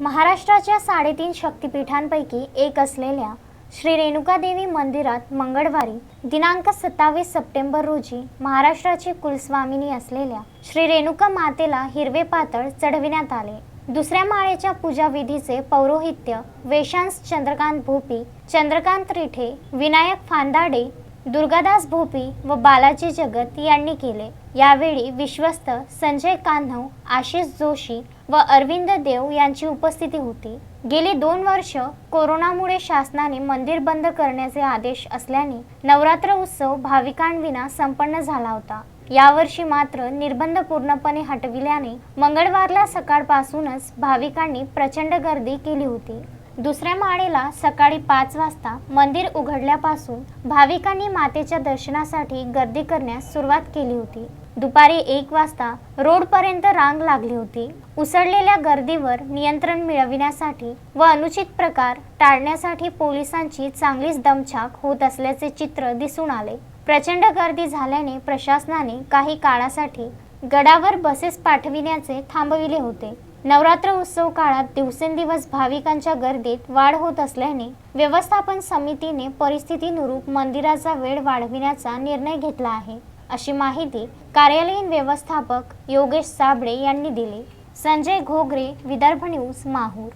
महाराष्ट्राच्या साडेतीन शक्तिपीठांपैकी एक असलेल्या श्री रेणुकादेवी मंदिरात मंगळवारी दिनांक सत्तावीस सप्टेंबर रोजी महाराष्ट्राची कुलस्वामिनी असलेल्या श्री रेणुका मातेला हिरवे पातळ चढविण्यात आले. दुसऱ्या माळेच्या पूजाविधीचे पौरोहित्य वेशांस चंद्रकांत भोपी चंद्रकांत रिठे विनायक फांदाडे दुर्गादास भोपी व बालाजी जगत यांनी केले. यावेळी विश्वस्त संजय कान्हव आशिष जोशी व अरविंद देव यांची उपस्थिती होती. गेली दोन वर्ष कोरोनामुळे शासनाने मंदिर बंद करण्याचे आदेश असल्याने नवरात्र उत्सव भाविकांविना संपन्न झाला होता. यावर्षी मात्र निर्बंध पूर्णपणे हटविल्याने मंगळवारला सकाळपासूनच भाविकांनी प्रचंड गर्दी केली होती. दुसऱ्या माळेला सकाळी पाच वाजता मंदिर उघडल्यापासून भाविकांनी मातेच्या दर्शनासाठी गर्दी करण्यास सुरुवात केली होती. दुपारी एक वाजता रोडपर्यंत रांग लागली होती. उसळलेल्या गर्दीवर नियंत्रण मिळविण्यासाठी व अनुचित प्रकार टाळण्यासाठी पोलिसांची चांगलीच दमछाक होत असल्याचे चित्र दिसून आले. प्रचंड गर्दी झाल्याने प्रशासनाने काही काळासाठी गडावर बसेस पाठविण्याचे थांबविले होते. नवरात्र उत्सव काळात दिवसेंदिवस भाविकांच्या गर्दीत वाढ होत असल्याने व्यवस्थापन समितीने परिस्थितीनुरूप मंदिराचा वेळ वाढविण्याचा निर्णय घेतला आहे. अशी माहिती कार्यालयीन व्यवस्थापक योगेश साबळे यांनी दिली. संजय घोगरे विदर्भ न्यूज माहूर.